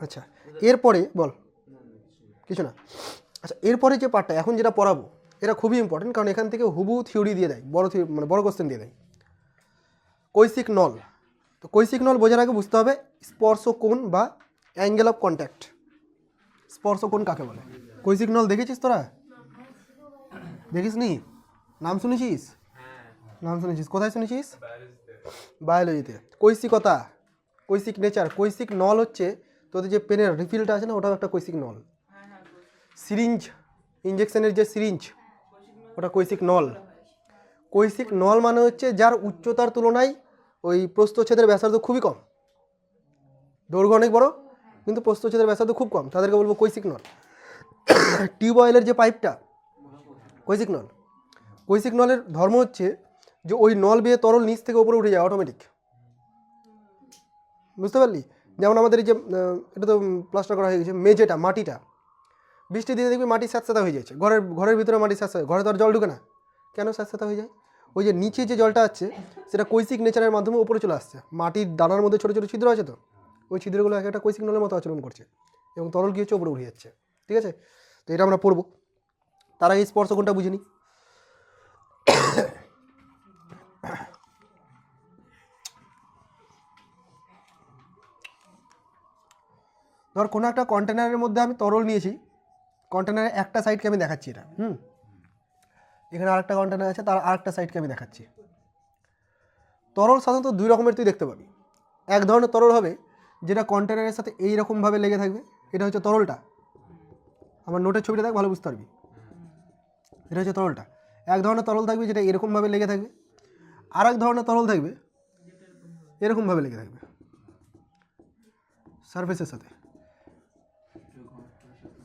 আচ্ছা এরপরে বল। কিছু না। আচ্ছা এরপরে যে পার্টটা এখন যেটা পড়াবো এটা খুবই ইম্পর্টেন্ট কারণ এখান থেকে হুবু থিওরি দিয়ে দেয় বড় theory- মানে বড় কোশ্চেন দিয়ে দেয়। কৈশিক নল। তো কৈশিক নল বোঝার আগে বুঝতে হবে স্পর্শ কোণ বা অ্যাঙ্গেল অফ কন্ট্যাক্ট স্পর্শ কোণ কাকে বলে? কৈশিক নল দেখেছিস তোরা? দেখিস নি নাম শুনেছিস? নাম শুনেছিস। কোথায় শুনেছিস? বায়োলজিতে কৈশিকতা কৈশিক নেচার কৈশিক নল হচ্ছে তোদের যে পেনের রিফিলটা আছে না ওটাও একটা কৈশিক নল সিরিঞ্জ ইঞ্জেকশনের যে সিরিঞ্জ ওটা কৈশিক নল কৈশিক নল মানে হচ্ছে যার উচ্চতার তুলনায় ওই প্রস্থচ্ছেদের ব্যাসার্ধ খুবই কম। দৈর্ঘ্য অনেক বড় কিন্তু প্রস্থচ্ছেদের ব্যাসার্ধ খুব কম। তাদেরকে বলব কৈশিক নল টিউব অয়েলের যে পাইপটা কৈশিক নল কৈশিক নলের ধর্ম হচ্ছে যে ওই নল বেয়ে তরল নিচ থেকে উপরে উঠে যায় অটোমেটিক বুঝতে পারলি? যেমন আমাদের এই যে এটা তো প্লাস্টার করা হয়ে গেছে, মেঝেটা, মাটিটা। বৃষ্টি দিয়ে দেখবি মাটি স্যাঁতস্যাঁতা হয়ে যাচ্ছে। ঘরের ঘরের ভিতরে মাটি স্যাঁতস্যাঁতা ঘরে তো আর জল ঢুকে না। কেন স্যাঁতস্যাঁতা হয়ে যায়? ওই যে নিচে যে জলটা আছে, সেটা কৈশিক নেচারের মাধ্যমে উপরে চলে আসছে। মাটির দানার মধ্যে ছোটো ছোটো ছিদ্র আছে তো? ওই ছিদ্রগুলো এক একটা কৈশিক নলের মতো আচরণ করছে। এবং তরল কী হচ্ছে, উপরে উঠে যাচ্ছে। ঠিক আছে? তো এটা আমরা পড়ব। তার আগে স্পর্শ কোনটা বুঝে নিই। ধর কোনো একটা কন্টেনারের মধ্যে আমি তরল নিয়েছি কন্টেনারের একটা সাইডকে আমি দেখাচ্ছি এটা, হুম? এখানে আরেকটা কন্টেনার আছে, তার আরেকটা সাইডকে আমি দেখাচ্ছি। তরল সাধারণত দুই রকমের তুই দেখতে পাবি। এক ধরনের তরল হবে, যেটা কন্টেনারের সাথে এই রকমভাবে লেগে থাকবে, এটা হচ্ছে তরলটা। আমার নোটের ছবিটা দেখ, ভালো বুঝতে পারবি। এটা হচ্ছে তরলটা। এক ধরনের তরল থাকবে, যেটা এরকমভাবে লেগে থাকবে। আর এক ধরনের তরল থাকবে, এরকমভাবে লেগে থাকবে। সারফেসের সাথে।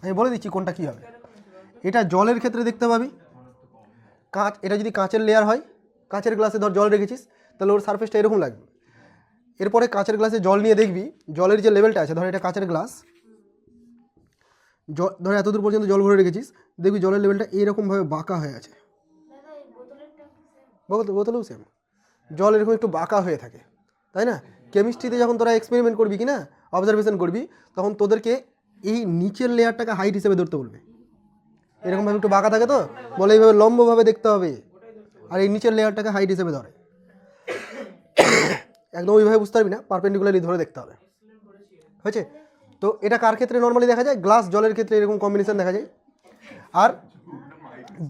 আমি বলে দিচ্ছি কোনটা কী হবে। এটা জলের ক্ষেত্রে দেখতে পাবি। কাঁচ, এটা যদি কাঁচের লেয়ার হয়, কাঁচের গ্লাসে ধর জল রেখেছিস, তাহলে ওর সারফেসটা এরকম লাগবে। এরপরে কাঁচের গ্লাসে জল নিয়ে দেখবি, জলের যে লেভেলটা আছে, ধর এটা কাঁচের গ্লাস জল, ধর এতদূর পর্যন্ত জল ভরে রেখেছিস, দেখবি জলের লেভেলটা এইরকমভাবে বাঁকা হয়ে আছে। বোতল, বোতলেও সেম জল এরকম একটু বাঁকা হয়ে থাকে। তাই না? কেমিস্ট্রিতে যখন তোরা এক্সপেরিমেন্ট করবি কি না অবজারভেশন করবি, তখন তোদেরকে এই নিচের লেয়ারটাকে হাইট হিসেবে ধরতে বলবে। এরকমভাবে একটু বাঁকা থাকে তো? বলে এইভাবে লম্বভাবে দেখতে হবে। আর এই নিচের লেয়ারটাকে হাইট হিসেবে ধরে। একদম ওইভাবে বুঝতে পারবি না পারপেন্ডিকুলারলি ধরে দেখতে হবে। হয়েছে? তো এটা কার ক্ষেত্রে নর্মালি দেখা যায়? গ্লাস জলের ক্ষেত্রে এরকম কম্বিনেশান দেখা যায়। আর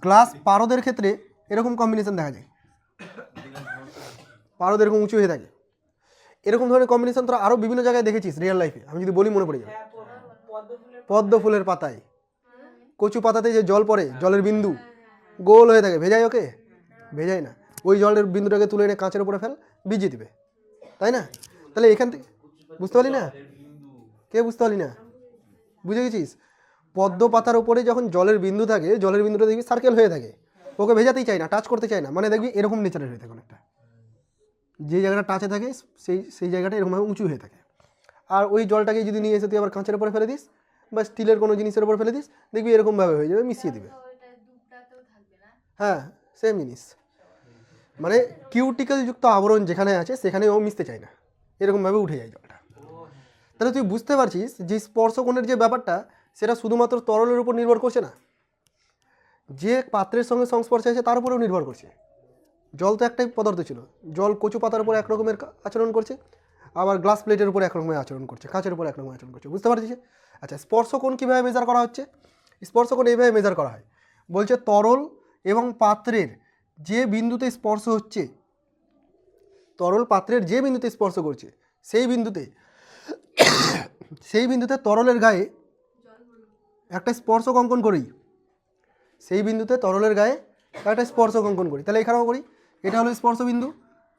গ্লাস পারদের ক্ষেত্রে এরকম কম্বিনেশান দেখা যায়। পারদ এরকম উঁচু হয়ে থাকে। এরকম ধরনের কম্বিনেশান তোরা আরও বিভিন্ন জায়গায় দেখেছিস রিয়েল লাইফে আমি যদি বলি মনে পড়ে যাবে। পদ্ম ফুলের পাতায়। কচু পাতাতে যে জল পড়ে জলের বিন্দু গোল হয়ে থাকে ভেজায় ওকে? ভেজায় না। ওই জলের বিন্দুটাকে তুলে এনে কাঁচের উপরে ফেল ভিজিয়ে দিবে। তাই না? তাহলে এখান থেকে বুঝতে পারলি না? কে বুঝতে পারলি না? বুঝে গেছিস? পদ্ম পাতার উপরে যখন জলের বিন্দু থাকে জলের বিন্দুটা দেখবি সার্কেল হয়ে থাকে। ওকে ভেজাতেই চায় না টাচ করতে চায় না। মানে দেখবি এরকম নেচারের হয়ে থাকে অনেকটা। যে জায়গাটা টাচে থাকে সেই সেই জায়গাটা এরকমভাবে উঁচু হয়ে থাকে। আর ওই জলটাকে যদি নিয়ে এসে তুই আবার কাঁচের উপরে ফেলে দিস বা স্টিলের কোনো জিনিসের উপর ফেলে দিস, দেখবি এরকমভাবে হয়ে যাবে, মিশিয়ে দিবে। হ্যাঁ সেম জিনিস। মানে কিউটিক্যাল যুক্ত আবরণ যেখানে আছে, সেখানে ও মিশতে চায় না। এরকমভাবে উঠে যায় জলটা। তাহলে তুই বুঝতে পারছিস যে স্পর্শকোণের যে ব্যাপারটা, সেটা শুধুমাত্র তরলের উপর নির্ভর করছে না। যে পাত্রের সঙ্গে সংস্পর্শে আছে, তার উপরেও নির্ভর করছে। জল তো একটাই পদার্থ ছিল। জল কচু পাতার উপর এক রকমের আচরণ করছে। আবার গ্লাস প্লেটের উপর এক রকমের আচরণ করছে, কাঁচের উপর এক রকমের আচরণ করছে, বুঝতে পারছিস? আচ্ছা স্পর্শকোণ কীভাবে মেজার করা হচ্ছে? স্পর্শকোণ এইভাবে মেজার করা হয়। বলছে তরল এবং পাত্রের যে বিন্দুতে স্পর্শ হচ্ছে, তরল পাত্রের যে বিন্দুতে স্পর্শ করছে, সেই বিন্দুতে সেই বিন্দুতে তরলের গায়ে একটা স্পর্শক অঙ্কন করি। সেই বিন্দুতে তরলের গায়ে একটা স্পর্শক অঙ্কন করি। তাহলে এখানেও করি, এটা হলো স্পর্শ বিন্দু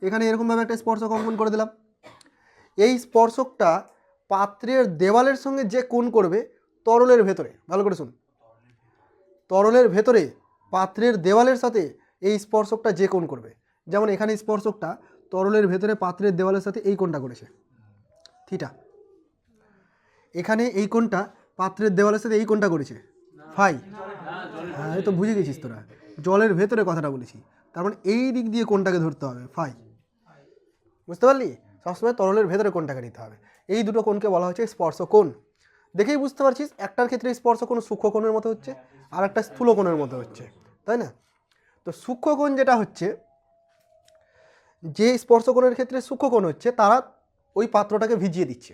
এখানে এরকমভাবে একটা স্পর্শ অঙ্কন করে দিলাম। এই স্পর্শকটা পাত্রের দেওয়ালের সঙ্গে যে কোণ করবে, তরলের ভেতরে, ভালো করে শুন। তরলের ভেতরে পাত্রের দেওয়ালের সাথে এই স্পর্শকটা যে কোণ করবে। যেমন এখানে স্পর্শকটা তরলের ভেতরে পাত্রের দেওয়ালের সাথে এই কোণটা করেছে। থিটা। এখানে এই কোণটা পাত্রের দেওয়ালের সাথে এই কোণটা করেছে। ফাই। হ্যাঁ তো বুঝে গেছিস তোরা। জলের ভেতরে কথাটা বলেছি। তার মানে এই দিক দিয়ে কোনটাকে ধরতে হবে, ফাই। বুঝতে পারলি? সবসময় তরলের ভেতরে কোনটাকে নিতে হবে। এই দুটো কোণকে বলা হচ্ছে স্পর্শ কোণ। দেখেই বুঝতে পারছিস, একটার ক্ষেত্রে স্পর্শকোণ সূক্ষ্মকোণের মতো হচ্ছে, আর একটা স্থূলকোণের মতো হচ্ছে, তাই না? তো সূক্ষ্ম কোণ যেটা হচ্ছে, যে স্পর্শকোণের ক্ষেত্রে সূক্ষ্ম কোণ হচ্ছে, তারা ওই পাত্রটাকে ভিজিয়ে দিচ্ছে।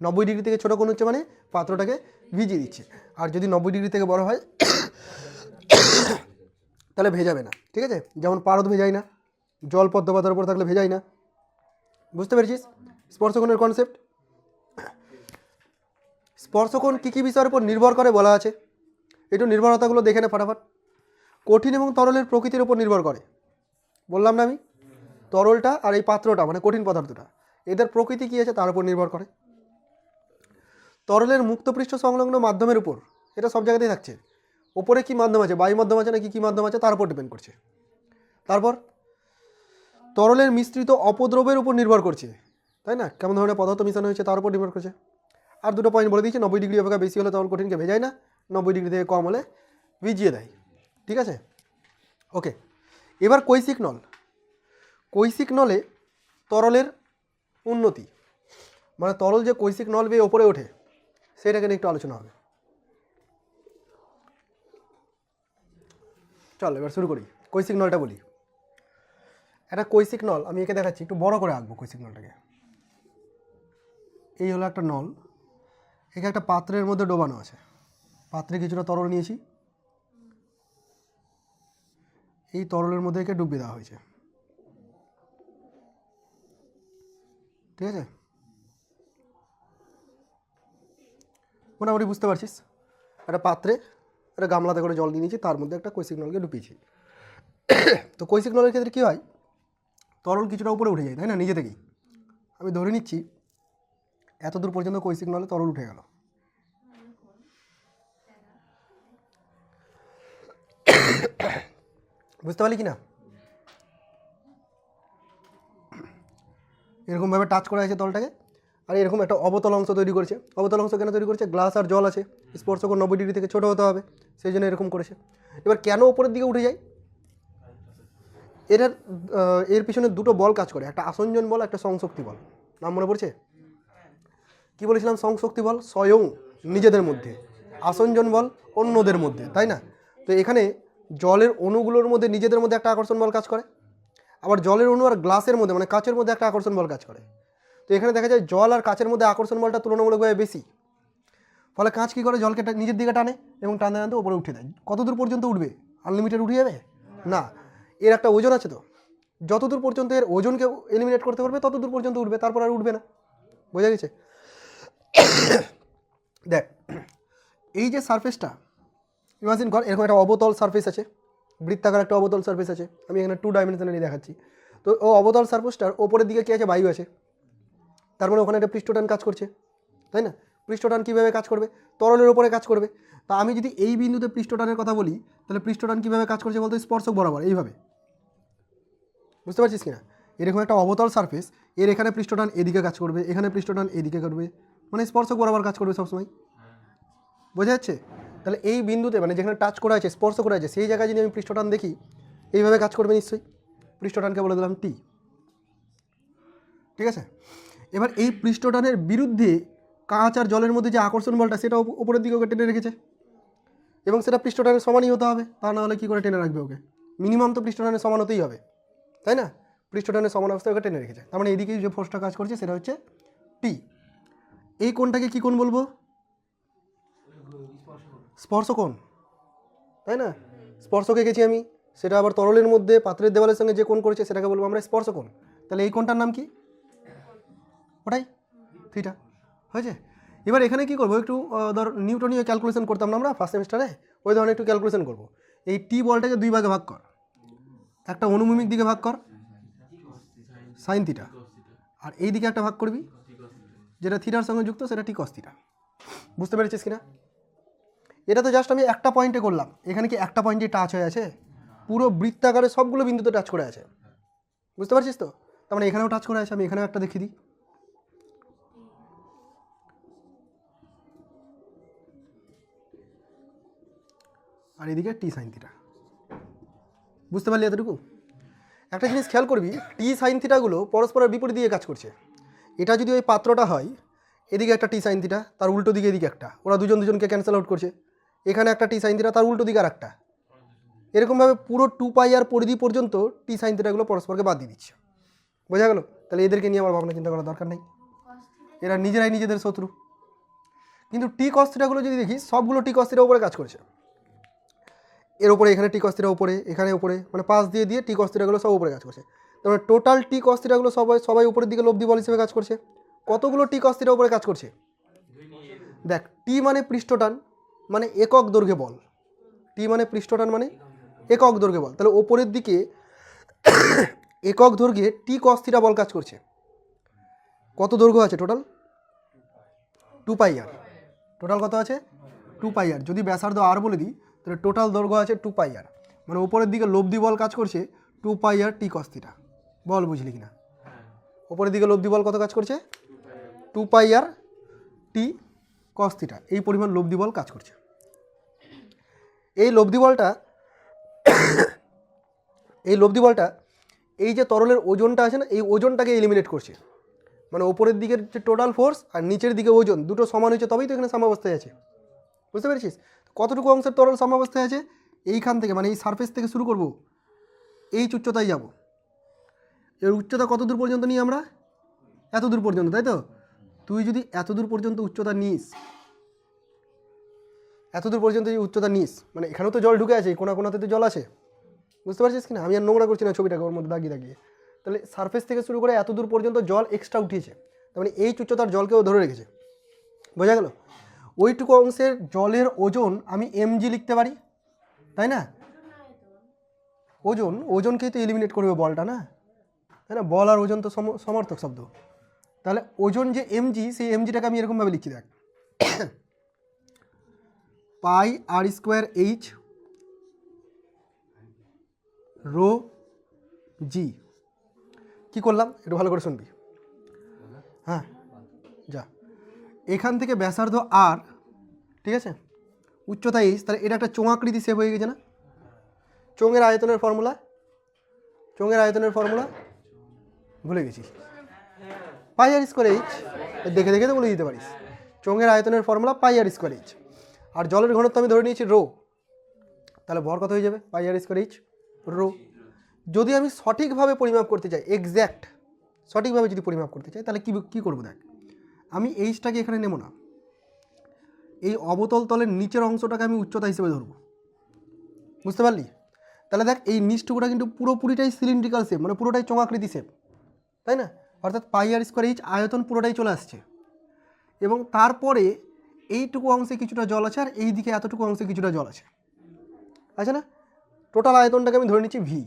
নব্বই ডিগ্রি থেকে ছোটো কোণ হচ্ছে মানে পাত্রটাকে ভিজিয়ে দিচ্ছে। আর যদি নব্বই ডিগ্রি থেকে বড় হয়, তাহলে ভেজাবে না, ঠিক আছে? যেমন পারদ ভেজাই না, জল পদ্ম পাতার উপর থাকলে ভেজাই না। বুঝতে পেরেছিস? স্পর্শকোণের কনসেপ্ট স্পর্শকোণ কী কী বিষয়ের উপর নির্ভর করে বলা আছে? একটু নির্ভরতাগুলো দেখে নে ফাটাফাট। কঠিন এবং তরলের প্রকৃতির উপর নির্ভর করে। বললাম না আমি? তরলটা আর এই পাত্রটা মানে কঠিন পদার্থটা, এদের প্রকৃতি কী আছে তার উপর নির্ভর করে। তরলের মুক্তপৃষ্ঠ সংলগ্ন মাধ্যমের উপর, এটা সব জায়গাতেই থাকছে। ওপরে কী মাধ্যম আছে? বায়ু মাধ্যম আছে নাকি কী মাধ্যম আছে? তার উপর ডিপেন্ড করছে। তারপর তরলের মিশ্রিত অপদ্রবের উপর নির্ভর করছে, তাই না? কেমন ধরনের পদার্থ মিশানো হয়েছে তার উপর নির্ভর করছে। আর দুটো পয়েন্ট বলে দিয়েছি, নব্বই ডিগ্রি অপেক্ষা বেশি হলে তরল কঠিনকে ভেজায় না, নব্বই ডিগ্রি থেকে কম হলে ভিজিয়ে দেয়। ঠিক আছে? ওকে এবার কৈশিক নল। কৈশিক নলে তরলের উন্নতি। মানে তরল যে কৈশিক নল বেয়ে ওপরে ওঠে, সেটাকে নিয়ে একটু আলোচনা হবে। চল, এবার শুরু করি। কৈশিক নলটা বলি। একটা কৈশিক নল আমি একে দেখাচ্ছি, একটু বড় করে আঁকবো কৈশিক নলটাকে এই হলো একটা নল, একে একটা পাত্রের মধ্যে ডোবানো আছে। পাত্রে কিছুটা তরল নিয়েছি। এই তরলের মধ্যে একে ডুবিয়ে দেওয়া হয়েছে। ঠিক আছে? মোটামুটি বুঝতে পারছিস? একটা পাত্রে একটা গামলাতে করে জল নিয়ে নিয়েছি, তার মধ্যে একটা কৈশিক নলকে ডুবিয়েছি। তো কৈশিক নলের ক্ষেত্রে কী হয়? তরল কিছুটা উপরে উঠে যায়, তাই না? নিজে থেকেই। আমি ধরে নিচ্ছি এত দূর পর্যন্ত কৈশিক নলে তরল উঠে গেল। বুঝতে পারলি কি না এরকমভাবে টাচ করা হয়েছে তলটাকে, আর এরকম একটা অবতল অংশ তৈরি করেছে। অবতল অংশ কেন তৈরি করেছে? গ্লাস আর জল আছে। স্পর্শক নব্বই ডিগ্রি থেকে ছোটো হতে হবে, সেই জন্য এরকম করেছে। এবার কেন ওপরের দিকে উঠে যায়? এটার এর পিছনে দুটো বল কাজ করে, একটা আসঞ্জন বল, একটা সংশক্তি বল। নাম মনে পড়ছে? কি বলেছিলাম? সংশক্তি বল? স্বয়ং নিজেদের মধ্যে। আসঞ্জন বল অন্যদের মধ্যে, তাই না? তো এখানে জলের অণুগুলোর মধ্যে নিজেদের মধ্যে একটা আকর্ষণ বল কাজ করে, আবার জলের অণু আর গ্লাসের মধ্যে মানে কাচের মধ্যে একটা আকর্ষণ বল কাজ করে। তো এখানে দেখা যায় জল আর কাচের মধ্যে আকর্ষণ বলটা তুলনামূলকভাবে বেশি। ফলে কাঁচ কী করে? জলকে নিজের দিকে টানে এবং টানতে টানতে উপরে উঠে দেয়। কত দূর পর্যন্ত উঠবে? আনলিমিটেড উঠে যাবে? না। এর একটা ওজন আছে তো। যতদূর পর্যন্ত এর ওজনকে এলিমিনেট করতে পারবে তত দূর পর্যন্ত উঠবে, তারপর আর উঠবে না। বোঝা গেছে? দেখ, এই যে সারফেসটা ইমাজিন কর, এরকম একটা অবতল সারফেস আছে, বৃত্তাকার একটা অবতল সারফেস আছে, আমি এখানে টু ডাইমেনশনালি দেখাচ্ছি। তো ও অবতল সারফেসটার ওপরের দিকে কী আছে? বায়ু আছে। তার মানে ওখানে একটা পৃষ্ঠটান কাজ করছে, তাই না? পৃষ্ঠটান কীভাবে কাজ করবে? তরলের ওপরে কাজ করবে। তা আমি যদি এই বিন্দুতে পৃষ্ঠটানের কথা বলি, তাহলে পৃষ্ঠটান কীভাবে কাজ করছে বলতে? স্পর্শক বরাবর, এইভাবে। বুঝতে পারছিস কিনা? এরকম একটা অবতল সারফেস এর এখানে পৃষ্ঠটান এদিকে কাজ করবে, এখানে পৃষ্ঠটান এদিকে করবে। মানে স্পর্শক বরাবর কাজ করবে সবসময়। বোঝা যাচ্ছে? তাহলে এই বিন্দুতে মানে যেখানে টাচ করা আছে, স্পর্শ করা আছে, সেই জায়গায় যদি আমি পৃষ্ঠটান দেখি, এইভাবে কাজ করবে নিশ্চয়ই। পৃষ্ঠটানকে বলে দিলাম টি ঠিক আছে? এবার এই পৃষ্ঠটানের বিরুদ্ধে কাঁচ আর জলের মধ্যে যে আকর্ষণ বলটা, সেটা উপরের দিকে ওকে টেনে রেখেছে। এবং সেটা পৃষ্ঠটানের সমানই হতে হবে, তা না হলে কী করে টেনে রাখবে ওকে? মিনিমাম তো পৃষ্ঠটানের সমান হতেই হবে। তাই না? পৃষ্ঠটানের সমান অবস্থায় ওকে টেনে রেখেছে। তার মানে এদিকে যে ফোর্সটা কাজ করছে সেটা হচ্ছে টি এই কোণটাকে কী কোণ বলব? স্পর্শকোণ। তাই না? স্পর্শকে গেছি আমি। সেটা আবার তরলের মধ্যে, পাত্রের দেওয়ালের সঙ্গে যে কোণ করেছে সেটাকে বলব আমরা স্পর্শকোণ। তাহলে এই কোণটার নাম কি? ওটাই? থিটা। হয়েছে? এবার এখানে কি করব? একটু ধর, নিউটনীয় ক্যালকুলেশন করতাম না আমরা ফার্স্ট সেমিস্টারে ওই ধরনের একটু ক্যালকুলেশন করব। এই টি বলটাকে দুই ভাগে ভাগ কর। একটা অনুভূমিক দিকে ভাগ কর। সাইন থিটা আর এই দিকে একটা ভাগ করবি, যেটা থিটার সঙ্গে যুক্ত, সেটা টি কস থিটা বুঝতে পেরেছিস কিনা? এটা তো জাস্ট আমি একটা পয়েন্টে করলাম। এখানে কি একটা পয়েন্টে টাচ হয়ে আছে? পুরো বৃত্তাকারে সবগুলো বিন্দুতে টাচ করে আছে। বুঝতে পারছিস তো? তার মানে এখানেও টাচ করে আছে, আমি এখানেও একটা দেখিয়ে দিই। আর এদিকে টি সাইন থিটা বুঝতে পারলি এতটুকু? একটা জিনিস খেয়াল করবি টি সাইন থিটাগুলো পরস্পরের বিপরীত দিয়ে কাজ করছে। এটা যদি ওই পাত্রটা হয়, এদিকে একটা টি সাইন থিটা তার উল্টো দিকে এদিকে একটা। ওরা দুজন দুজনকে ক্যান্সেল আউট করছে। এখানে একটা টি সাইন থিটা তার উল্টো দিকে আর একটা এরকমভাবে পুরো টু পাই আর পরিধি পর্যন্ত টি সাইন থিটাগুলো পরস্পরকে বাদ দিয়ে দিচ্ছে। বোঝা গেল? তাহলে এদেরকে নিয়ে আমার ভাবনা চিন্তা করার দরকার নেই। এরা নিজেরাই নিজেদের শত্রু। কিন্তু টি কস্তিটাগুলো যদি দেখি সবগুলো টি কস্তিটার উপরে কাজ করছে। এর উপরে, এখানে টি কস্তিটা উপরে, এখানে উপরে মানে পাশ দিয়ে দিয়ে টি কস্তিটাগুলো সব উপরে কাজ করছে। তার মানে টোটাল টি কস্তিটাগুলো সবাই সবাই উপরের দিকে লব্ধি বল হিসেবে কাজ করছে। কতগুলো টি কস্তিটা উপরে কাজ করছে? দেখ টি মানে পৃষ্ঠটান মানে একক দৈর্ঘ্যে বল। টি মানে পৃষ্ঠটান মানে একক দৈর্ঘ্যে বল। তাহলে ওপরের দিকে একক দৈর্ঘ্যে টি কস্তিটা বল কাজ করছে। কত দৈর্ঘ্য আছে total two pi R total কত আছে? টু পাই আর যদি ব্যাসার্ধ আর বলে দিই তাহলে টোটাল দৈর্ঘ্য আছে টু পাই আর মানে উপরের দিকে লব্ধি বল কাজ করছে টু পাই আর টি কস্তিটা বল বুঝলি কিনা? উপরের দিকে লব্ধি বল কত কাজ করছে? টু পাই আর টি কস্তিটা এই পরিমাণ লব্ধি বল কাজ করছে। এই লব্ধি বলটা এই লব্ধি বলটা এই যে তরলের ওজনটা আছে না এই ওজনটাকে এলিমিনেট করছে। মানে ওপরের দিকের যে টোটাল ফোর্স আর নিচের দিকে ওজন দুটো সমান হয়েছে তবেই তো এখানে সাম্যাবস্থায় আছে। বুঝতে পেরেছিস? কতটুকু অংশের তরল সাম্যাবস্থায় আছে? এইখান থেকে মানে এই সারফেস থেকে শুরু করব। এই উচ্চতায় যাব। এর উচ্চতা কত দূর পর্যন্ত নিই আমরা? এত দূর পর্যন্ত, তাই তো? তুই যদি এত দূর পর্যন্ত উচ্চতা নিস, এত দূর পর্যন্ত যদি উচ্চতা নিস মানে এখানেও তো জল ঢুকে আছে কোনা কোনাতে তো জল আছে। বুঝতে পারছিস কি না? আমি আর নোংরা করছি না ছবিটাকে ওর মধ্যে দাগিয়ে দাগিয়ে। তাহলে সারফেস থেকে শুরু করে এত দূর পর্যন্ত জল এক্সট্রা উঠিয়েছে। তার মানে এই উচ্চতার জলকেও ধরে রেখেছে। বোঝা গেল? ওইটুকু অংশের জলের ওজন আমি এমজি লিখতে পারি, তাই না? ওজন, ওজনকেই তো এলিমিনেট করবে বলটা, না? তাই না? বল আর ওজন তো সম- সমার্থক শব্দ। তাহলে ওজন যে এমজি সেই এমজিটাকে আমি এরকমভাবে লিখি, দেখ। Pi R square H rho G কি করলাম? একটু ভালো করে শুনবি। হ্যাঁ যা। এখান থেকে ব্যাসার্ধ আর ঠিক আছে? উচ্চতা এইচ তাহলে এটা একটা চোঙাকৃতি সেভ হয়ে গেছে না? চোঙের আয়তনের ফর্মুলা চোঙের আয়তনের ফর্মুলা ভুলে গেছি। পাই আর স্কোয়ার এইচ দেখে দেখে তো বলে দিতে পারিস। চোঙের আয়তনের formula pi R square H আর জলের ঘনত্ব আমি ধরে নিয়েছি রো তাহলে ভর কত হয়ে যাবে? Pi R square H rho যদি আমি সঠিকভাবে পরিমাপ করতে চাই এক্স্যাক্ট সঠিকভাবে যদি পরিমাপ করতে চাই, তাহলে কী কী করব দেখ? আমি এইচটাকে এখানে নেব না। এই অবতল তলের নিচের অংশটাকে আমি উচ্চতা হিসেবে ধরবো। বুঝতে পারলি? তাহলে দেখ, এই নিচটুকুটা কিন্তু পুরোপুরিটাই সিলিন্ড্রিক্যাল শেপ মানে পুরোটাই চোঙাকৃতি শেপ তাই না? অর্থাৎ পাই আর স্কোয়ার এইচ আয়তন পুরোটাই চলে আসছে। এবং তারপরে এইটুকু অংশে কিছুটা জল আছে আর এই দিকে এতটুকু অংশে কিছুটা জল আছে। আছে না? টোটাল আয়তনটাকে আমি ধরে নিচ্ছি ভি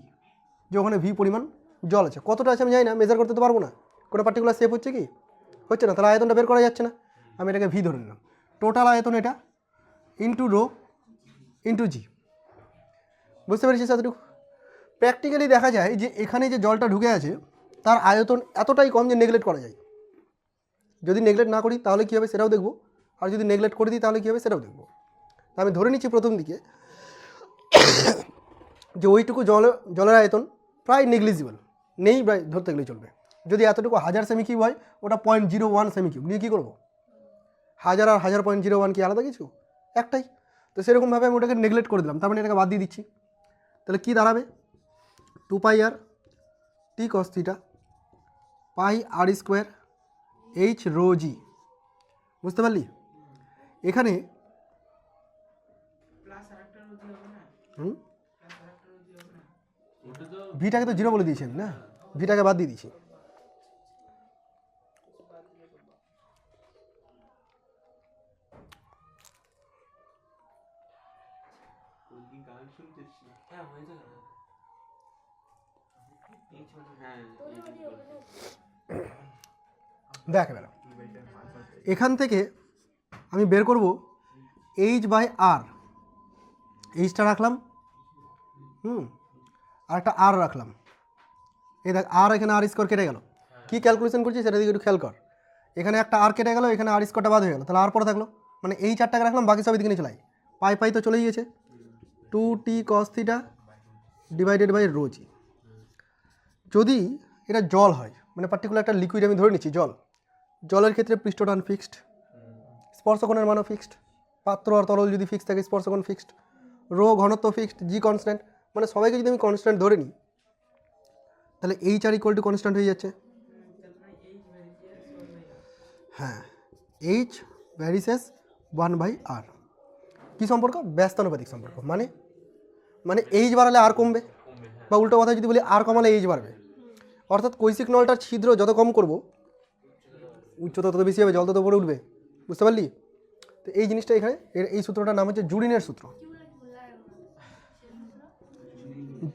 যে ওখানে ভি পরিমাণ জল আছে। কতটা আছে আমি জানি না মেজার করতে তো পারব না। কোনো পার্টিকুলার শেপ হচ্ছে কি? হচ্ছে না? তাহলে আয়তনটা বের করা যাচ্ছে না। আমি এটাকে ভি ধরে নিলাম। টোটাল আয়তন এটা ইন্টু রো ইন্টু জি বুঝতে পেরেছিস এতটুকু? প্র্যাকটিক্যালি দেখা যায় যে এখানে যে জলটা ঢুকে আছে, তার আয়তন এতটাই কম যে নেগলেক্ট করা যায়। যদি নেগলেক্ট না করি, তাহলে কী হবে? সেটাও দেখব। আর যদি নেগলেক্ট করে দিই, তাহলে কী হবে? সেটাও দেখব। আমি ধরে নিচ্ছি প্রথম দিকে যে ওইটুকু জল, জলের আয়তন প্রায় নেগলিজিবল নেই, প্রায় ধরতে গেলে চলবে। যদি এতটুকু হাজার সেমি কিউব হয় ওটা point zero one cm cube নিয়ে কী করব? হাজার আর হাজার পয়েন্ট জিরো ওয়ান কি আলাদা কিছু? একটাই। তো সেরকমভাবে আমি ওটাকে নেগলেক্ট করে দিলাম। তার মানে এটাকে বাদ দিয়ে দিচ্ছি। তাহলে কী দাঁড়াবে? Two pi R T cos theta pi R square H rho G বুঝতে পারলি? এখানে ভিটাকে তো জিরো বলে দিয়েছেন না? ভিটাকে বাদ দিয়ে দিয়েছি হ্যাঁ হয়ে যাবে না। এই ছোট- হ্যাঁ, এই দিকে। দেখ এবার এখান থেকে আমি বের করব এইচ বাই আর এইচটা রাখলাম হুম আর একটা আর রাখলাম। এই দেখ আর এখানে আর স্কোর কেটে গেল। কি ক্যালকুলেশন করছি সেটা দিকে একটু খেয়াল কর। এখানে একটা আর কেটে গেল এখানে আর স্কোরটা বাদ হয়ে গেল। তাহলে আর পরে থাকল। মানে এই চারটাকে রাখলাম বাকি সব এদিকে নিয়ে চলাই পাই পাই তো চলেই গেছে। Two T cos theta divided by rho G. যদি এটা জল হয় মানে পার্টিকুলার একটা লিকুইড আমি ধরে নিচ্ছি, জল, জলের ক্ষেত্রে পৃষ্ঠটান ফিক্সড স্পর্শকোণের মানও ফিক্সড পাত্র আর তরল যদি ফিক্সড থাকে, স্পর্শকোণ ফিক্সড রো, ঘনত্ব ফিক্সড জি কনস্ট্যান্ট মানে সবাইকে যদি আমি কনস্ট্যান্ট ধরে নিই, তাহলে H R equal to constant হয়ে যাচ্ছে। হ্যাঁ H varies one by R কী সম্পর্ক? ব্যস্তানুপাতিক সম্পর্ক। মানে মানে এইচ বাড়ালে আর কমবে। বা উল্টো কথা যদি বলি আর কমালে এইচ বাড়বে। অর্থাৎ কৈশিক নলটার ছিদ্র যত কম করব উচ্চতা তত বেশি হবে জল তত উপরে উঠবে। বুঝতে পারলি? তো এই জিনিসটা এখানে এর এই সূত্রটার নাম হচ্ছে জুরিনের সূত্র।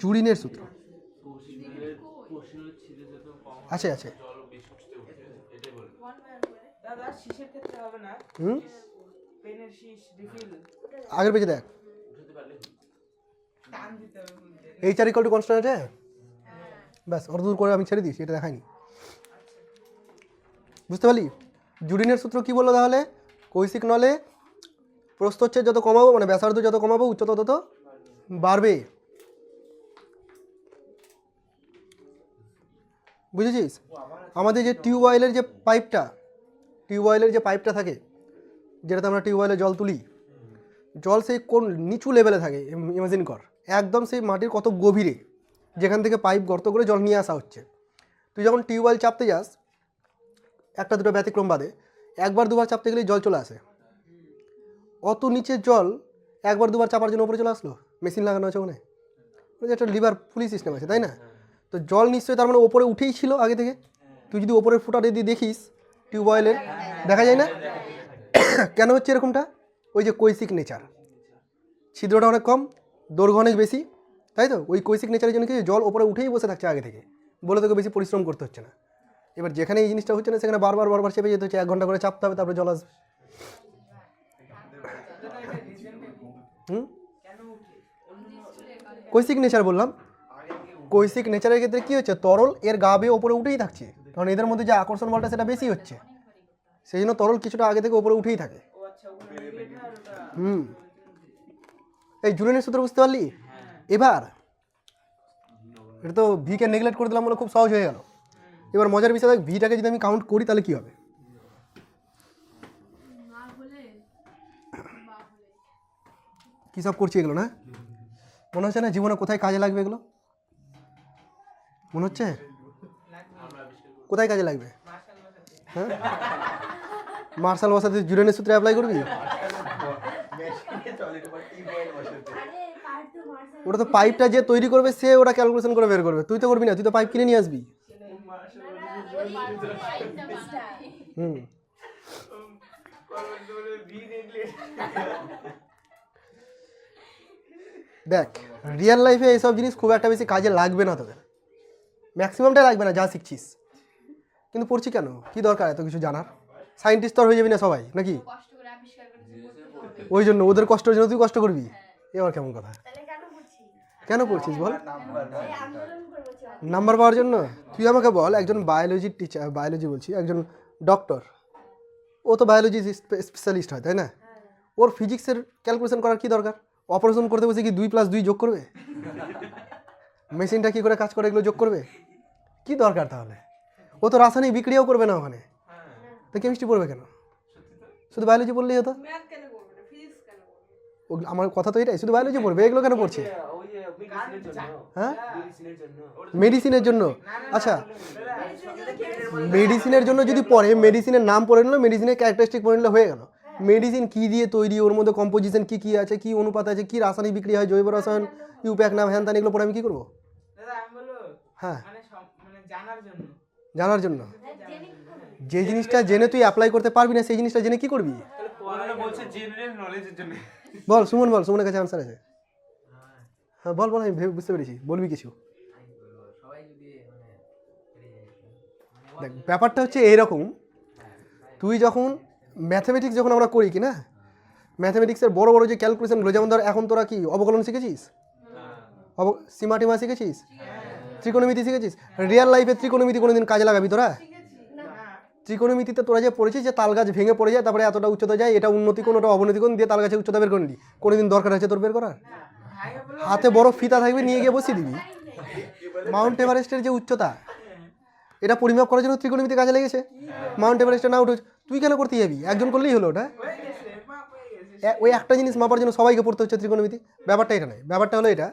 জুরিনের সূত্র। আছে আছে। দাদা শীষের ক্ষেত্রে হবে না। হুম? পেনের শীষ রিফিল। আগের পেজে দেখ। H R equal to constant আছে? ব্যাস অত দূর করে আমি ছেড়ে দিয়েছি, এটা দেখাইনি বুঝতে পারলি? জুডিনের সূত্র কি বলল তাহলে? কৈশিক নলে প্রস্থচ্ছেদ যত কমাবো মানে ব্যাসার্ধ যত কমাবো, উচ্চতা তত বাড়বে। বুঝেছিস? আমাদের যে টিউবওয়েলের যে পাইপটা, টিউবওয়েলের যে পাইপটা থাকে, যেটাতে আমরা টিউবওয়েলে জল তুলি, জল সেই কোন নিচু লেভেলে থাকে ইমাজিন কর, একদম সেই মাটির কত গভীরে। যেখান থেকে পাইপ গর্ত করে জল নিয়ে আসা হচ্ছে। তুই যখন টিউবওয়েল চাপতে যাস, একটা দুটো ব্যতিক্রম বাদে, একবার দুবার চাপতে গেলেই জল চলে আসে। অত নিচের জল একবার দুবার চাপার জন্য উপরে চলে আসলো? মেশিন লাগানো আছে ওখানে? যে একটা লিভার পুলি সিস্টেম আছে, তাই না? তো জল নিশ্চয়ই তার মানে ওপরে উঠেই ছিল আগে থেকে? তুই যদি ওপরের ফুটাটা দিয়ে দেখিস টিউবওয়েলের, দেখা যায় না? কেন হচ্ছে এরকমটা? ওই যে কৈশিক নেচার। ছিদ্রটা অনেক কম, দৈর্ঘ্য অনেক বেশি তাই তো? ওই কৈশিক নেচারের জন্য কি জল ওপরে উঠেই বসে থাকছে আগে থেকে? বলে তোকে বেশি পরিশ্রম করতে হচ্ছে না। এবার যেখানে এই জিনিসটা হচ্ছে না, সেখানে বারবার বারবার চেপে যেতে হচ্ছে। এক ঘণ্টা করে চাপতে হবে, তারপরে জল আসবে। কৈশিক নেচার বললাম? কৈশিক নেচারের ক্ষেত্রে কী হচ্ছে? তরল এর গা বেয়ে ওপরে উঠেই থাকছে। কারণ এদের মধ্যে যে আকর্ষণ বলটা, সেটা বেশি হচ্ছে। সেই জন্য তরল কিছুটা আগে থেকে ওপরে উঠেই থাকে। হুম। এই জুলিনের সূত্র বুঝতে পারলি? এবার, এটা তো ভিকে নেগলেক্ট করে দিলাম বলে খুব সহজ হয়ে গেল। এবার মজার বিষয় দেখ ভিটাকে যদি আমি কাউন্ট করি তাহলে কি হবে? কী সব করছি এগুলো, না? মনে হচ্ছে না জীবনে কোথায় কাজে লাগবে এগুলো? মনে হচ্ছে? কোথায় কাজে লাগবে? হ্যাঁ? মার্শাল বসাতে জুরেনের সূত্রে অ্যাপ্লাই করবি? ওটা তো পাইপটা যে তৈরি করবে সে ওটা ক্যালকুলেশন করে বের করবে। তুই তো করবি না তুই তো পাইপ কিনে নিয়ে আসবি। হুম। দেখ রিয়েল লাইফে এইসব জিনিস খুব একটা বেশি কাজে লাগবে না তোদের। ম্যাক্সিমামটাই লাগবে না যা শিখছিস। কিন্তু পড়ছি কেন? কি দরকার এত কিছু জানার? সায়েন্টিস্ট তো আর হয়ে যাবি না সবাই নাকি? কষ্ট করে আবিষ্কার করেছে ওই জন্য ওদের কষ্টের জন্য তুই কষ্ট করবি? এবার কেমন কথা? কেন করছি করছিস বল? নাম্বার পাওয়ার জন্য? তুই আমাকে বল একজন বায়োলজির টিচার বায়োলজি বলছি একজন ডক্টর ও তো বায়োলজি স্পেশালিস্ট হয় তাই না? ওর ফিজিক্সের ক্যালকুলেশন করার কি দরকার? অপারেশন করতে বসে কি দুই প্লাস দুই যোগ করবে? মেশিনটা কি করে কাজ করে এগুলো যোগ করবে? কি দরকার তাহলে? ও তো রাসায়নিক বিক্রিয়াও করবে না ওখানে। তো কেমিস্ট্রি পড়বে কেন? শুধু বায়োলজি পড়লেই হতো? আমার কথা তো এটাই শুধু বায়োলজি পড়বে এগুলো কেন পড়ছে? হ্যাঁ? মেডিসিনের জন্য। আচ্ছা। মেডিসিনের জন্য যদি পড়ে মেডিসিনের নাম পড়ে নিল মেডিসিনের ক্যারেক্টারিস্টিক পড়ে নিলে হয়ে গেল। মেডিসিন কী দিয়ে তৈরি? ওর মধ্যে কম্পোজিশন কী কী আছে? কী অনুপাত আছে? কী রাসায়নিক বিক্রি হয়? জৈব রসায়ন ইউপ্যাক নাম হ্যান এগুলো পরে আমি কী করব? হ্যাঁ। মানে মানে জানার জন্য। যে জিনিসটা জেনে তুই অ্যাপ্লাই করতে পারবি না সেই জিনিসটা জেনে কী করবি? ওনারা বলছে জেনারেল নলেজের জন্য। বল সুমন বল সুমনের কাছে আনসার আছে। হ্যাঁ বল বল, আমি বুঝতে পেরেছি। বলবি কিছু? দেখ, ব্যাপারটা হচ্ছে এইরকম তুই যখন ম্যাথামেটিক্স যখন আমরা করি কি না ম্যাথামেটিক্সের বড় বড় যে ক্যালকুলেশনগুলো যেমন ধর এখন তোরা কি, অবকলন শিখেছিস? অব সীমা টিমা শিখেছিস? ত্রিকোণমিতি শিখেছিস? রিয়েল লাইফে ত্রিকোণমিতি কোনোদিন কাজে লাগাবি তোরা? ত্রিকোণমিতিতে তোরা যে পড়েছিস যে তাল গাছ ভেঙে পড়ে যায়, তারপরে এতটা উচ্চতা যায়, এটা উন্নতি কোণ, ওটা অবনতি কোণ দিয়ে তাল গাছের উচ্চতা বের করে নিলি। কোনোদিন দরকার আছে তোর বের করার? হাতে বড় ফিতা থাকবে, নিয়ে গিয়ে বসিয়ে দিবি। মাউন্ট এভারেস্টের যে উচ্চতা, এটা পরিমাপ করার জন্য ত্রিকোণমিতি কাজে লেগেছে। মাউন্ট এভারেস্টে না উঠে, তুই কেন করতে যাবি? একজন করলেই হলো ওটা। ওই একটা জিনিস মাপার জন্য সবাইকে পড়তে হচ্ছে ত্রিকোণমিতি। ব্যাপারটা এটা নয়। ব্যাপারটা হলো এটা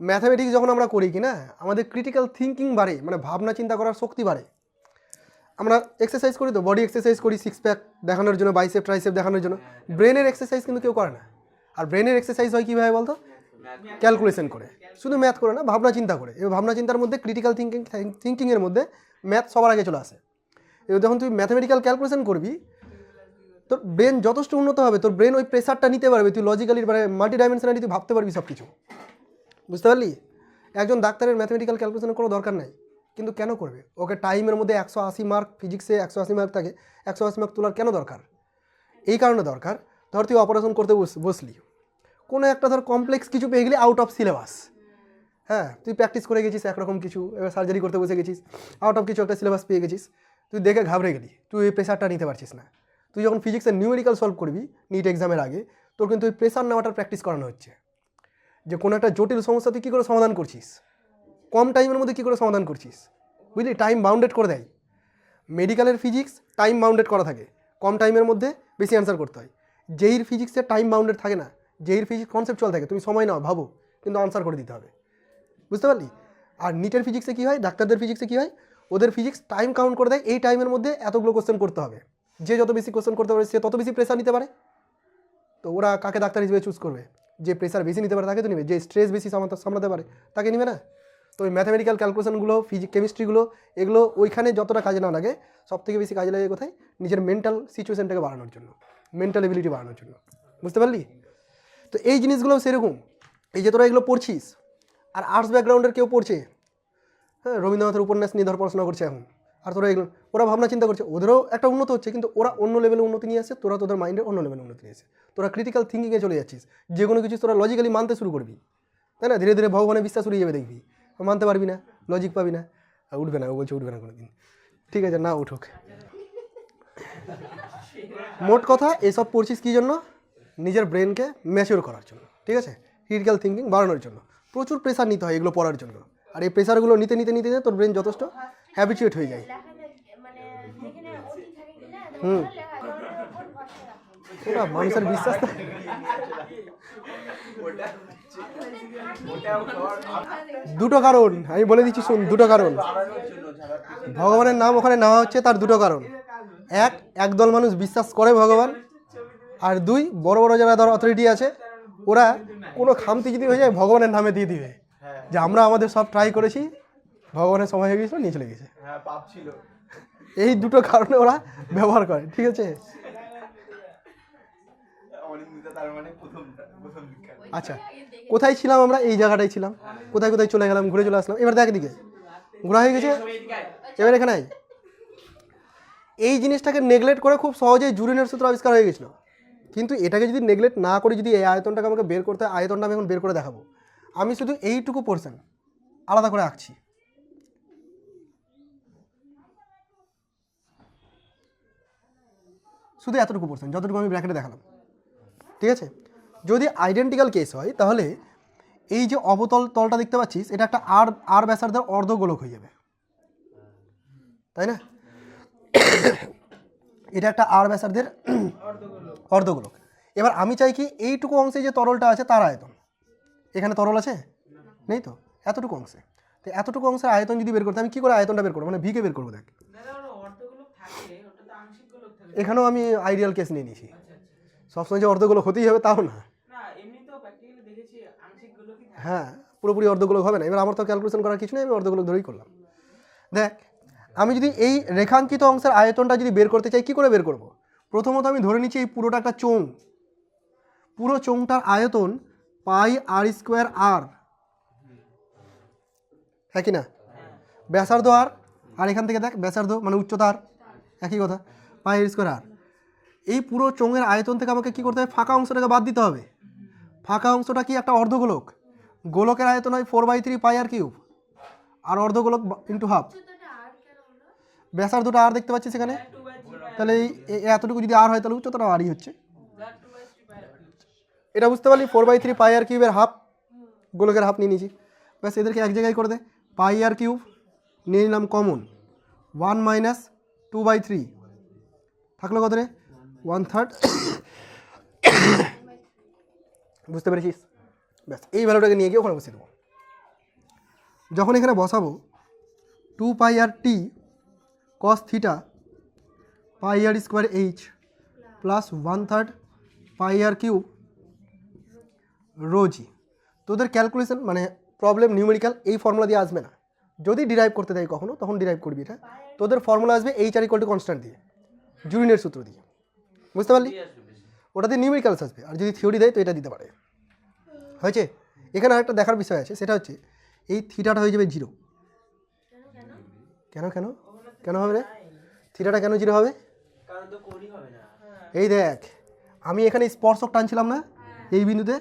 ম্যাথামেটিক্স যখন আমরা করি কি না আমাদের ক্রিটিক্যাল থিঙ্কিং বাড়ে মানে ভাবনা চিন্তা করার শক্তি বাড়ে। আমরা এক্সারসাইজ করি তো বডি এক্সারসাইজ করি সিক্স প্যাক দেখানোর জন্য বাইসেপ ট্রাইসেপ দেখানোর জন্য। ব্রেনের এক্সারসাইজ কিন্তু কেউ করে না। আর ব্রেনের এক্সারসাইজ হয় কীভাবে বলতো? ক্যালকুলেশন করে। শুধু ম্যাথ করে না, ভাবনা চিন্তা করে। এবার ভাবনা চিন্তার মধ্যে ক্রিটিক্যাল থিঙ্কিং থিঙ্কিংয়ের মধ্যে ম্যাথ সবার আগে চলে আসে। এবার যখন তুই ম্যাথামেটিক্যাল ক্যালকুলেশন করবি, তোর ব্রেন যথেষ্ট উন্নত হবে, তোর ব্রেন ওই প্রেশারটা নিতে পারবে, তুই লজিক্যালি মানে মাল্টি ডাইমেনশনালি তুই ভাবতে পারবি সব কিছু বুঝতে পারলি? একজন ডাক্তারের ম্যাথামেটিক্যাল ক্যালকুলেশনের কোনো দরকার নাই, কিন্তু কেন করবে? ওকে টাইমের মধ্যে একশো আশি মার্ক ফিজিক্সে একশো আশি মার্ক থাকে, একশো আশি মার্ক তোলার কেন দরকার? এই কারণে দরকার, ধর তুই অপারেশন করতে বস- বসলি। কোনো একটা ধর কমপ্লেক্স কিছু পেয়ে গেলি আউট অফ সিলেবাস হ্যাঁ তুই প্র্যাকটিস করে গেছিস একরকম কিছু, এবার সার্জারি করতে বসে গেছিস আউট অফ কিছু একটা সিলেবাস পেয়ে গেছিস, তুই দেখে ঘাবড়ে গেলি, তুই এই প্রেশারটা নিতে পারছিস না। তুই যখন ফিজিক্সের নিউমেরিক্যাল সলভ করবি নিট এক্সামের আগে, তোর কিন্তু ওই প্রেশার নেওয়াটার প্র্যাকটিস করানো হচ্ছে। যে কোনো একটা জটিল সমস্যা তুই কী করে সমাধান করছিস? কম টাইমের মধ্যে কী করে সমাধান করছিস? বুঝলি? টাইম বাউন্ডেড করে দেয়। মেডিকেলের ফিজিক্স টাইম বাউন্ডেড করা থাকে। কম টাইমের মধ্যে বেশি অ্যান্সার করতে হয়। যেইর ফিজিক্সের টাইম বাউন্ডেড থাকে না যেইর ফিজিক্স কনসেপচুয়াল থাকে, তুমি সময় নাও, ভাবো, কিন্তু আনসার করে দিতে হবে। বুঝতে পারলি? আর নিটের ফিজিক্সে কী হয়? ডাক্তারদের ফিজিক্সে কী হয়? ওদের ফিজিক্স টাইম কাউন্ট করে দেয়, এই টাইমের মধ্যে এতগুলো কোশ্চেন করতে হবে। যে যত বেশি কোশ্চেন করতে পারে, সে তত বেশি প্রেশার নিতে পারে। তো ওরা কাকে ডাক্তার হিসেবে চুজ করবে? যে প্রেশার বেশি নিতে পারে, তাকে তো নেবে। যে স্ট্রেস বেশি সামলাতে পারে, তাকে নেবে না? তো ওই ম্যাথামেটিক্যাল ক্যালকুলেশনগুলো ফিজিক কেমিস্ট্রিগুলো এগুলো ওইখানে যতটা কাজে না লাগে সব থেকে বেশি কাজে লাগে কোথায়? নিজের মেন্টাল সিচুয়েশনটাকে বাড়ানোর জন্য মেন্টাল এবিলিটি বাড়ানোর জন্য। বুঝতে পারলি? তো এই জিনিসগুলো সেরকম। এই যে তোরা এগুলো পড়ছিস, আর আর্টস ব্যাকগ্রাউন্ডের কেউ পড়ছে? হ্যাঁ রবীন্দ্রনাথের উপন্যাস নিয়ে ধর পড়াশোনা করছে এখন। আর তোরা এগুলো, ওরা ভাবনা চিন্তা করছে, ওদেরও একটা উন্নত হচ্ছে, কিন্তু ওরা অন্য লেভেলে উন্নতি নিয়ে আসছে, তোরা তোদের মাইন্ডে অন্য লেভেলে উন্নতি নিয়ে আসছে। তোরা ক্রিটিক্যাল থিঙ্কিংয়ে চলে যাচ্ছিস, যে কোনো কিছু তোরা লজিক্যালি মানতে শুরু করবি। তাই না? ধীরে ধীরে ভগবানের বিশ্বাস উড়ে যাবে, দেখবি। মানতে পারবি না লজিক পাবি না উঠবে না, ও বলছে উঠবে না কোনো দিন ঠিক আছে, না উঠুক। মোট কথা, এসব পড়ছিস কী জন্য? নিজের ব্রেনকে ম্যাচিওর করার জন্য, ঠিক আছে? ক্রিটিক্যাল থিঙ্কিং বাড়ানোর জন্য। প্রচুর প্রেশার নিতে হয় এগুলো পড়ার জন্য। আর এই প্রেশারগুলো নিতে নিতে নিতে তোর ব্রেন যথেষ্ট হ্যাবিচুয়েট হয়ে যায়। হুম। ওটা মানুষের বিশ্বাস দুটো কারণ, আমি বলে দিচ্ছি শুন, দুটো কারণ। ভগবানের নাম ওখানে নেওয়া হচ্ছে তার দুটো কারণ। এক, একদল মানুষ বিশ্বাস করে ভগবান। আর দুই বড় বড় যারা ধর অথরিটি আছে ওরা কোনো খামতি যদি হয়ে যায় ভগবানের নামে দিয়ে দিবে। যে আমরা আমাদের সব ট্রাই করেছি ভগবানের সময় হয়ে গেছিল নিয়ে চলে গেছে। হ্যাঁ এই দুটো কারণে ওরা ব্যবহার করে ঠিক আছে? মানে আচ্ছা কোথায় ছিলাম আমরা? এই জায়গাটায় ছিলাম। কোথায় কোথায় চলে গেলাম ঘুরে চলে আসলাম। এবার দেখ দিকে ঘোরা হয়ে গেছে? এবার এখানে এই জিনিসটাকে নেগলেক্ট করে খুব সহজেই জুরিনের সূত্র আবিষ্কার হয়ে গেছিল। কিন্তু এটাকে যদি নেগলেক্ট না করে যদি এই আয়তনটাকে আমাকে বের করতে হয়, আয়তনটা আমি এখন বের করে দেখাবো। আমি শুধু এইটুকু পোর্শন আলাদা করে আঁকছি। শুধু এতটুকু পোর্শন যতটুকু আমি ব্র্যাকেটে দেখালাম। ঠিক আছে? যদি আইডেন্টিক্যাল কেস হয়, তাহলে এই যে অবতল তলটা দেখতে পাচ্ছিস, এটা একটা আর আর ব্যাসার্ধের অর্ধগোলক হয়ে যাবে। তাই না? এটা একটা আর ব্যাসার্ধের অর্ধগোলক। এবার আমি চাই কি এইটুকু অংশে যে তরলটা আছে তার আয়তন। এখানে তরল আছে? নেই তো? এতটুকু অংশে। তো এতটুকু অংশের আয়তন যদি বের করতে আমি কী করে আয়তনটা বের করব? মানে ভিকে বের করব, দেখ। এখানেও আমি আইডিয়াল কেস নিয়ে নিয়েছি। সবসময় যে অর্ধগোলক হতেই হবে তাও না। হ্যাঁ পুরোপুরি অর্ধগোলক হবে না। এবার আমার তো ক্যালকুলেশন করার কিছু নেই, আমি অর্ধগোলক ধরেই করলাম। দেখ আমি যদি এই রেখাঙ্কিত অংশের আয়তনটা যদি বের করতে চাই, কী করে বের করব? প্রথমত আমি ধরে নিচ্ছি এই পুরোটা একটা চোং পুরো চোংটার আয়তন পাই আর স্কোয়ার আর হ্যাঁ কি না? ব্যাসার্ধ আর আর এখান থেকে দেখ, ব্যাসার্ধ মানে উচ্চতা আর একই কথা, পাই আর স্কোয়ার আর এই পুরো চোঙের আয়তন থেকে আমাকে কী করতে হবে? ফাঁকা অংশটাকে বাদ দিতে হবে। ফাঁকা অংশটা কি একটা অর্ধগোলক? গোলকের আয়তন হয় four by three pi R cube আর অর্ধগোলক ইন্টু হাফ হলো দুটো আর দেখতে পাচ্ছি বাই তাহলে এই এ- এতটুকু যদি আর হয় তাহলে উচ্চতাটা আরই হচ্ছে। এটা বুঝতে পারলি? Four by three pi R কিউবের হাফ গোলকের হাফ নিয়ে নিয়েছি। ব্যাস এদেরকে এক জায়গায় করে দে। পাই আর কিউব নিয়ে নিলাম common one minus two by three থাকল কত রে? ওয়ান থার্ড বুঝতে পেরেছিস? ব্যাস এই ভ্যালুটাকে নিয়ে গিয়ে ওখানে বসিয়ে দেবো। যখন এখানে বসাবো two pi R T cos theta pi R square H plus one third pi R cube রোজি তোদের ক্যালকুলেশন মানে প্রবলেম নিউমেরিক্যাল এই ফর্মুলা দিয়ে আসবে না। যদি ডিরাইভ করতে দেয় কখনো, তখন ডিরাইভ করবি এটা। তোদের ফর্মুলা আসবে H R equal to constant দিয়ে জুরিনের সূত্র দিয়ে। বুঝতে পারলি? ওটাতে নিউমেরিক্যালস আসবে। আর যদি থিওরি দেয়, তো এটা দিতে পারে। হয়েছে? এখানে আরেকটা দেখার বিষয় আছে, সেটা হচ্ছে এই থিটাটা হয়ে যাবে জিরো কেন কেন? কেন হবে রে? থিটাটা কেন জিরো হবে? এই দেখ আমি এখানে স্পর্শক টানছিলাম না? এই বিন্দুতে।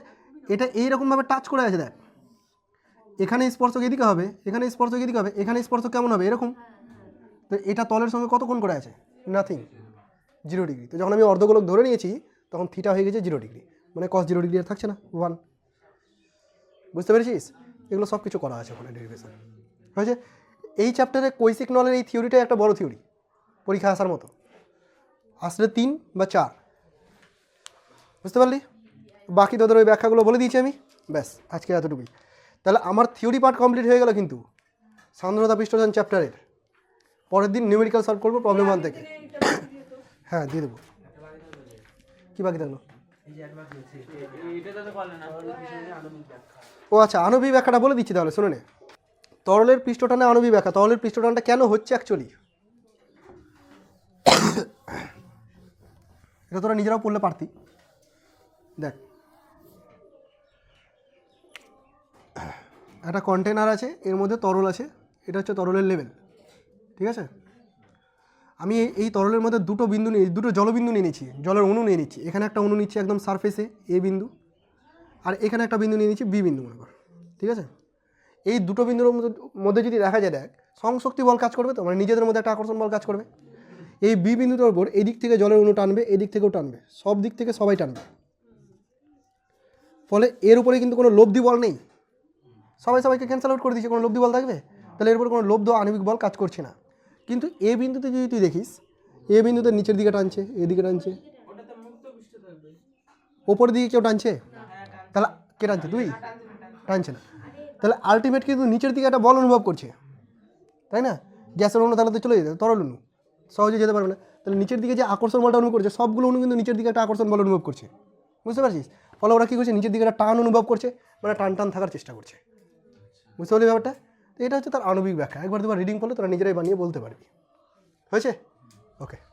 এটা এইরকমভাবে টাচ করে আছে দেখ। এখানে স্পর্শক এদিকে হবে এখানে স্পর্শক এদিকে হবে এখানে স্পর্শক কেমন হবে? এরকম। তো এটা তলের সঙ্গে কত কোণ করে আছে? নাথিং জিরো ডিগ্রি তো যখন আমি অর্ধগোলক ধরে নিয়েছি তখন থিটা হয়ে গেছে জিরো ডিগ্রি মানে কস জিরো ডিগ্রি আর থাকছে না ওয়ান বুঝতে পেরেছিস? এগুলো সব কিছু করা আছে ওখানে ডেরিভেশন হয়েছে? এই চ্যাপ্টারে কৈসিক নলের এই থিওরিটাই একটা বড় থিওরি পরীক্ষা আসার মতো। আসলে তিন বা চার। বুঝতে পারলি? বাকি তোদের ওই ব্যাখ্যাগুলো বলে দিয়েছি আমি। ব্যাস, আজকে এতটুকুই। তাহলে আমার থিওরি পার্ট কমপ্লিট হয়ে গেল কিন্তু সান্দ্রতা পৃষ্ঠজন চ্যাপ্টারের পরের দিন নিউমেরিক্যাল সলভ করব প্রবলেম ওয়ান থেকে। হ্যাঁ দিয়ে দেবো। কী বাকি থাকল? ও আচ্ছা আণবিক ব্যাখ্যাটা বলে দিচ্ছি তাহলে, শুনে নে। তরলের পৃষ্ঠটানে আণবিক ব্যাখ্যা তরলের পৃষ্ঠটানটা কেন হচ্ছে অ্যাকচুয়ালি এটা তোরা নিজেরাও পড়লে পারতি। দেখ। একটা কন্টেনার আছে, এর মধ্যে তরল আছে, এটা হচ্ছে তরলের লেভেল ঠিক আছে? আমি এই- তরলের মধ্যে দুটো বিন্দু নিয়ে, দুটো জলবিন্দু নিয়ে নিচ্ছি জলের অণু নিয়ে নিচ্ছি। এখানে একটা অণু নিচ্ছি একদম সারফেসে এ বিন্দু, আর এখানে একটা বিন্দু নিয়ে নিচ্ছি বি বিন্দু মনে কর, ঠিক আছে? এই দুটো বিন্দুর মধ্যে- মধ্যে যদি দেখা যায় দেখ সংশক্তি বল কাজ করবে তো? মানে নিজেদের মধ্যে একটা আকর্ষণ বল কাজ করবে। এই বি বিন্দুটার উপর এই দিক থেকে জলের অণু টানবে এদিক থেকেও টানবে। সব দিক থেকে সবাই টানবে। ফলে এর উপরে কিন্তু কোনো লব্ধি বল নেই। সবাই সবাইকে ক্যান্সেল আউট করে দিচ্ছে কোনো লব্ধি বল থাকবে? তাহলে এর উপরে কোনো লব্ধ আণবিক বল কাজ করছে না। কিন্তু এ বিন্দুতে যদি তুই দেখিস এ বিন্দুতে নিচের দিকে টানছে এদিকে টানছে। ওপরের দিকে কেউ টানছে? হ্যাঁ তাহলে কে টানছে? তুই? টানছে না। তাহলে আলটিমেট কিন্তু নিচের দিকে একটা বল অনুভব করছে। তাই না? গ্যাসের অণু তাহলে তো চলে যেতে তরল অণু। সহজে যেতে পারবে না। তাহলে নিচের দিকে যে আকর্ষণ বলটা অনুভব করছে, সবগুলো অণু কিন্তু নিচের দিকে একটা আকর্ষণ বল অনুভব করছে। বুঝতে পারছিস? ফলে ওরা কী করছে? নিচের দিকে একটা টান অনুভব করছে মানে টান টান থাকার চেষ্টা করছে। বুঝতে পারলি ব্যাপারটা? তো এটা হচ্ছে তার আণবিক ব্যাখ্যা। একবার দুবার রিডিং করলে তোরা নিজেরাই বানিয়ে বলতে পারবি। হয়েছে? ওকে